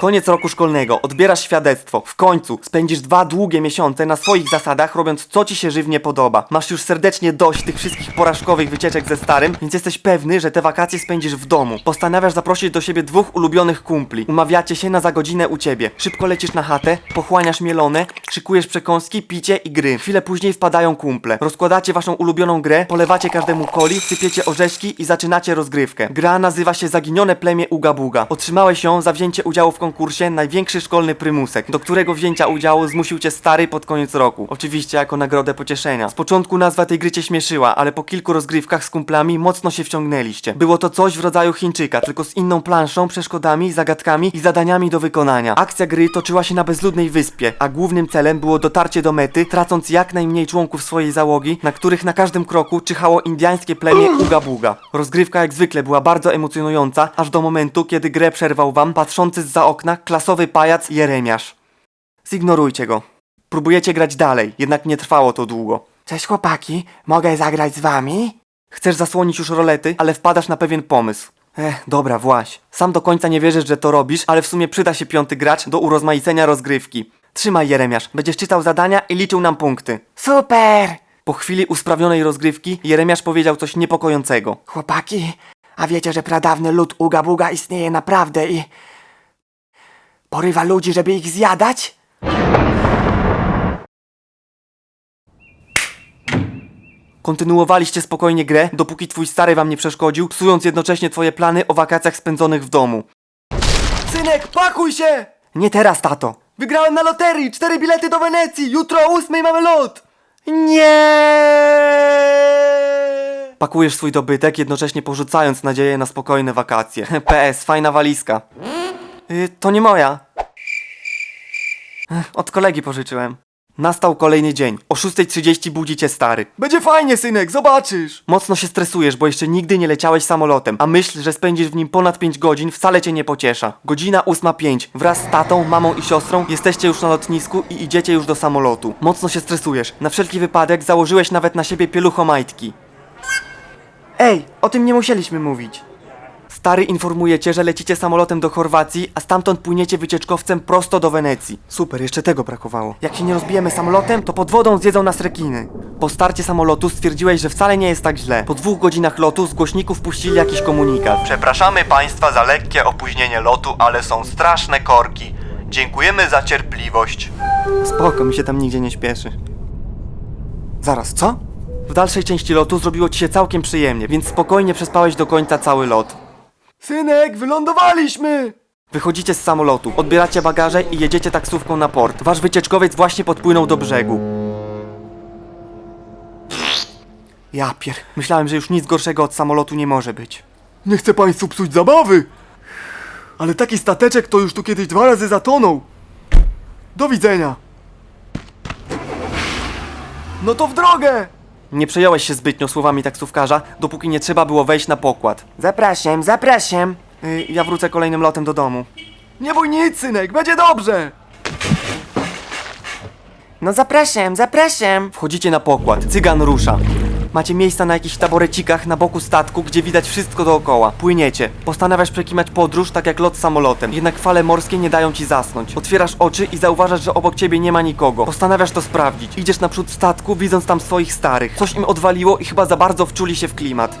Koniec roku szkolnego, odbierasz świadectwo. W końcu spędzisz dwa długie miesiące na swoich zasadach, robiąc co ci się żywnie podoba. Masz już serdecznie dość tych wszystkich porażkowych wycieczek ze starym, więc jesteś pewny, że te wakacje spędzisz w domu. Postanawiasz zaprosić do siebie dwóch ulubionych kumpli. Umawiacie się na za godzinę u ciebie. Szybko lecisz na chatę, pochłaniasz mielone, szykujesz przekąski, picie i gry. Chwilę później wpadają kumple. Rozkładacie waszą ulubioną grę, polewacie każdemu coli, sypiecie orzeszki i zaczynacie rozgrywkę. Gra nazywa się Zaginione plemię Uga Buga. Otrzymałeś ją za wzięcie udziału w konkursie Największy Szkolny Prymusek, do którego wzięcia udziału zmusił cię stary pod koniec roku. Oczywiście jako nagrodę pocieszenia. Z początku nazwa tej gry cię śmieszyła, ale po kilku rozgrywkach z kumplami mocno się wciągnęliście. Było to coś w rodzaju Chińczyka, tylko z inną planszą, przeszkodami, zagadkami i zadaniami do wykonania. Akcja gry toczyła się na bezludnej wyspie, a głównym celem było dotarcie do mety, tracąc jak najmniej członków swojej załogi, na których na każdym kroku czyhało indyjskie plemię Uga Buga. Rozgrywka jak zwykle była bardzo emocjonująca, aż do momentu, kiedy grę przerwał wam patrzący zza okna klasowy pajac Jeremiasz. Zignorujcie go. Próbujecie grać dalej, jednak nie trwało to długo. Cześć chłopaki, mogę zagrać z wami? Chcesz zasłonić już rolety, ale wpadasz na pewien pomysł. Ech, dobra, właś. Sam do końca nie wierzysz, że to robisz, ale w sumie przyda się piąty gracz do urozmaicenia rozgrywki. Trzymaj, Jeremiasz. Będziesz czytał zadania i liczył nam punkty. Super! Po chwili usprawnionej rozgrywki, Jeremiasz powiedział coś niepokojącego. Chłopaki, a wiecie, że pradawny lud Uga Buga istnieje naprawdę i... Porywa ludzi, żeby ich zjadać? Kontynuowaliście spokojnie grę, dopóki twój stary wam nie przeszkodził, psując jednocześnie twoje plany o wakacjach spędzonych w domu. Synek, pakuj się! Nie teraz, tato. Wygrałem na loterii! Cztery bilety do Wenecji! Jutro o ósmej mamy lot! Nie! Pakujesz swój dobytek, jednocześnie porzucając nadzieję na spokojne wakacje. PS, fajna walizka. Y, to nie moja. Ech, Od kolegi pożyczyłem. Nastał kolejny dzień. O 6.30 budzi cię stary. Będzie fajnie, synek, zobaczysz. Mocno się stresujesz, bo jeszcze nigdy nie leciałeś samolotem, a myśl, że spędzisz w nim ponad 5 godzin wcale cię nie pociesza. Godzina 8.05. Wraz z tatą, mamą i siostrą jesteście już na lotnisku i idziecie już do samolotu. Mocno się stresujesz. Na wszelki wypadek założyłeś nawet na siebie pieluchomajtki. Ej, o tym nie musieliśmy mówić. Stary informuje cię, że lecicie samolotem do Chorwacji, a stamtąd płyniecie wycieczkowcem prosto do Wenecji. Super, jeszcze tego brakowało. Jak się nie rozbijemy samolotem, to pod wodą zjedzą nas rekiny. Po starcie samolotu stwierdziłeś, że wcale nie jest tak źle. Po dwóch godzinach lotu z głośników puścili jakiś komunikat. Przepraszamy Państwa za lekkie opóźnienie lotu, ale są straszne korki. Dziękujemy za cierpliwość. Spoko, mi się tam nigdzie nie śpieszy. Zaraz, co? W dalszej części lotu zrobiło ci się całkiem przyjemnie, więc spokojnie przespałeś do końca cały lot. Synek, wylądowaliśmy! Wychodzicie z samolotu, odbieracie bagaże i jedziecie taksówką na port. Wasz wycieczkowiec właśnie podpłynął do brzegu. Ja pier... Myślałem, że już nic gorszego od samolotu nie może być. Nie chcę państwu psuć zabawy! Ale taki stateczek to już tu kiedyś dwa razy zatonął. Do widzenia! No to w drogę! Nie przejąłeś się zbytnio słowami taksówkarza, dopóki nie trzeba było wejść na pokład. Zapraszam, zapraszam. Y, ja wrócę kolejnym lotem do domu. Nie bój nic, synek, będzie dobrze! No zapraszam, zapraszam. Wchodzicie na pokład, cygan rusza. Macie miejsca na jakichś taborecikach na boku statku, gdzie widać wszystko dookoła. Płyniecie. Postanawiasz przekimać podróż, tak jak lot samolotem. Jednak fale morskie nie dają ci zasnąć. Otwierasz oczy i zauważasz, że obok ciebie nie ma nikogo. Postanawiasz to sprawdzić. Idziesz naprzód statku, widząc tam swoich starych. Coś im odwaliło i chyba za bardzo wczuli się w klimat.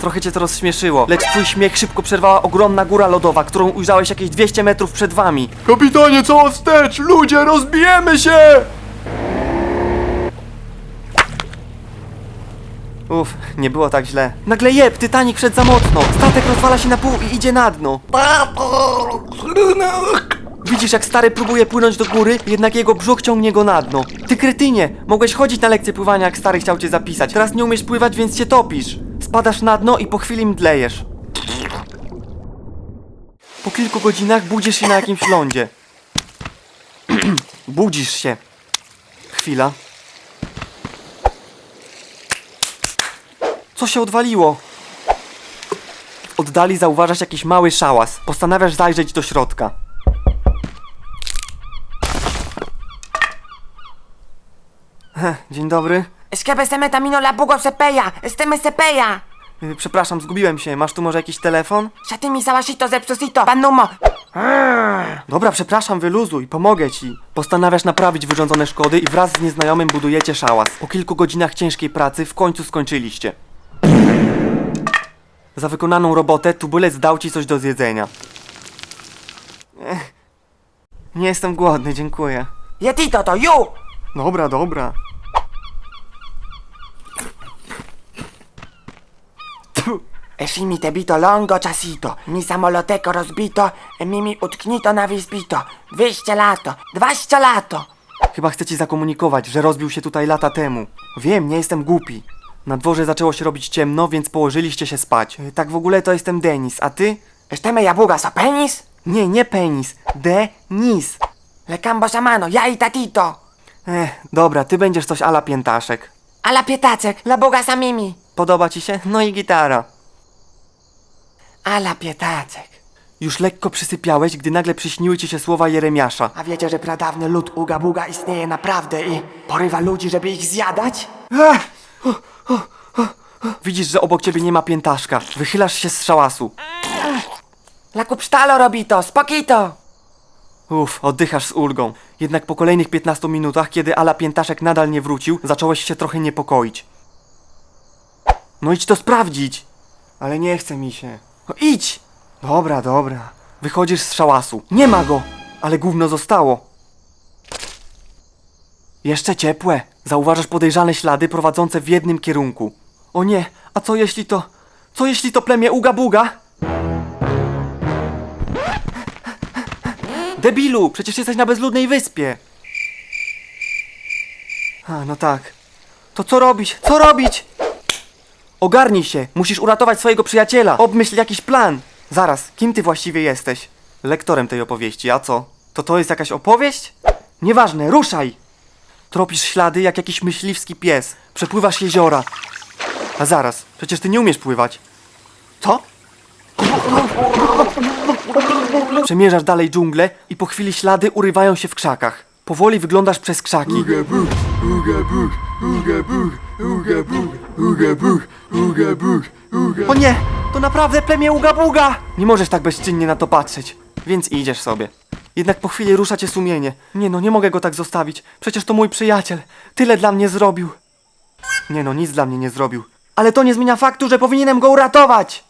Trochę cię to rozśmieszyło, lecz twój śmiech szybko przerwała ogromna góra lodowa, którą ujrzałeś jakieś 200 metrów przed wami. Kapitanie, co wstecz? Ludzie, rozbijemy się! Uff, nie było tak źle. Nagle jeb, Titanic wszedł za mocno. Statek rozwala się na pół i idzie na dno. Widzisz, jak stary próbuje płynąć do góry, jednak jego brzuch ciągnie go na dno. Ty kretynie, mogłeś chodzić na lekcję pływania, jak stary chciał cię zapisać. Teraz nie umiesz pływać, więc się topisz. Spadasz na dno i po chwili mdlejesz. Po kilku godzinach budzisz się na jakimś lądzie. Budzisz się. Chwila. Co się odwaliło? W oddali zauważasz jakiś mały szałas. Postanawiasz zajrzeć do środka. Heh, dzień dobry. La bugo. Y, Przepraszam, zgubiłem się. Masz tu może jakiś telefon? Że ty mi sałasito zepsusito, pan numo. Dobra, przepraszam, wyluzuj, pomogę ci. Postanawiasz naprawić wyrządzone szkody i wraz z nieznajomym budujecie szałas. Po kilku godzinach ciężkiej pracy w końcu skończyliście. Za wykonaną robotę tubylec dał ci coś do zjedzenia. Ech, nie jestem głodny, dziękuję. Jetito to, ju! Dobra, dobra. Esci mi te bito longo czasito, mi samoloteko rozbito, e mi mi utknito na wyspito. Wyjście lato, dwaście lato. Chyba chcę ci zakomunikować, że rozbił się tutaj lata temu. Wiem, nie jestem głupi. Na dworze zaczęło się robić ciemno, więc położyliście się spać. E, Tak w ogóle to jestem Denis, a ty? Esteme jabuga so penis? Nie, nie penis. Denis. Le cambo ja i tatito. Ech, dobra, ty będziesz coś ala piętaszek. Ala pietacek, la buga samimi. Podoba ci się? No i gitara. Ala pietacek. Już lekko przysypiałeś, gdy nagle przyśniły ci się słowa Jeremiasza. A wiecie, że pradawny lud Uga Buga istnieje naprawdę i porywa ludzi, żeby ich zjadać? Widzisz, że obok ciebie nie ma piętaszka. Wychylasz się z szałasu. La kupsztalo robi to, spokito. Uff, oddychasz z ulgą. Jednak po kolejnych 15 minutach, kiedy Ala Piętaszek nadal nie wrócił, zacząłeś się trochę niepokoić. No idź to sprawdzić! Ale nie chce mi się. No idź! Dobra, dobra. Wychodzisz z szałasu. Nie ma go! Ale gówno zostało. Jeszcze ciepłe. Zauważasz podejrzane ślady prowadzące w jednym kierunku. O nie, a co jeśli to... Co jeśli to plemię Uga Buga? Debilu, przecież jesteś na bezludnej wyspie. A, no tak. To co robić? Co robić? Ogarnij się, musisz uratować swojego przyjaciela. Obmyśl jakiś plan. Zaraz, kim ty właściwie jesteś? Lektorem tej opowieści, a co? To to jest jakaś opowieść? Nieważne, ruszaj! Tropisz ślady jak jakiś myśliwski pies. Przepływasz jeziora. A zaraz, przecież ty nie umiesz pływać. Co? Przemierzasz dalej dżunglę i po chwili ślady urywają się w krzakach. Powoli wyglądasz przez krzaki. O nie! To naprawdę plemię Uga Buga! Nie możesz tak bezczynnie na to patrzeć, więc idziesz sobie. Jednak po chwili rusza cię sumienie. Nie no, nie mogę go tak zostawić. Przecież to mój przyjaciel. Tyle dla mnie zrobił. Nie no, nic dla mnie nie zrobił. Ale to nie zmienia faktu, że powinienem go uratować!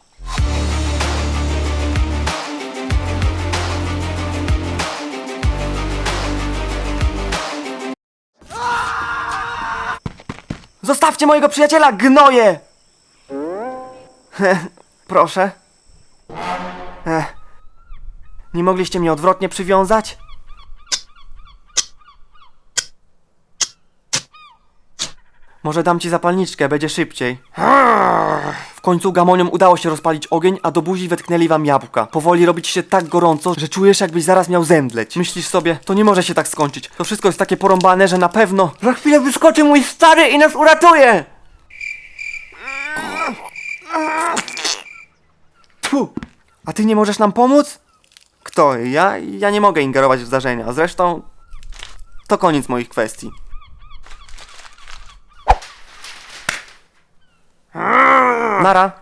Zostawcie mojego przyjaciela, gnoje! Proszę. Ech. Nie mogliście mnie odwrotnie przywiązać? Może dam ci zapalniczkę, będzie szybciej. W końcu gamoniom udało się rozpalić ogień, a do buzi wetknęli wam jabłka. Powoli robić się tak gorąco, że czujesz jakbyś zaraz miał zemdleć. Myślisz sobie, to nie może się tak skończyć. To wszystko jest takie porąbane, że na pewno... Za chwilę wyskoczy mój stary i nas uratuje! Tfu! A ty nie możesz nam pomóc? Kto? Ja? Ja nie mogę ingerować w zdarzenia. Zresztą... To koniec moich kwestii. Nara!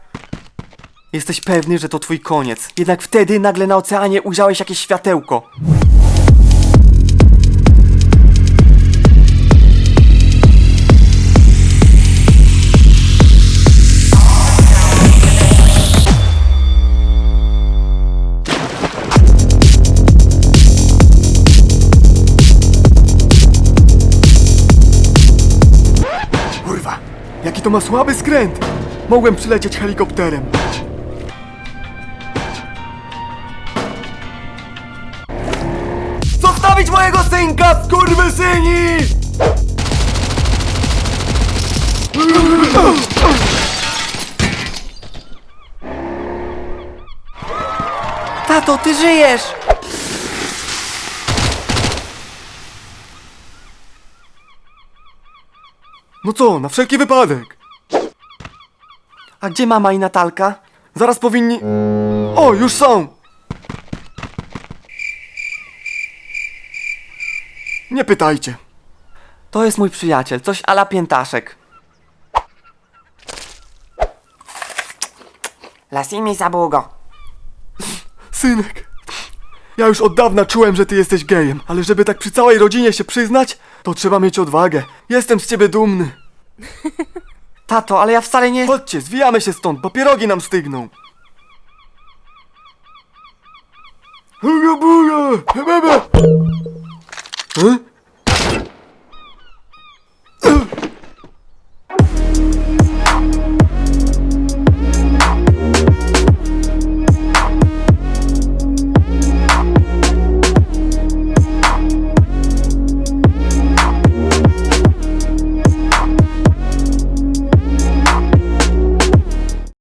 Jesteś pewny, że to twój koniec. Jednak wtedy nagle na oceanie ujrzałeś jakieś światełko. To ma słaby skręt! Mogłem przylecieć helikopterem. Zostawić mojego synka, skurwysyni! Tato, ty żyjesz! No co, na wszelki wypadek. A gdzie mama i Natalka? Zaraz powinni... O, już są! Nie pytajcie. To jest mój przyjaciel, coś ala piętaszek. Lasimi Zabugo. Synek, ja już od dawna czułem, że ty jesteś gejem, ale żeby tak przy całej rodzinie się przyznać, to trzeba mieć odwagę. Jestem z ciebie dumny. Tato, ale ja wcale nie... Chodźcie, zwijamy się stąd, bo pierogi nam stygną. Huga buga! Hebebe! E?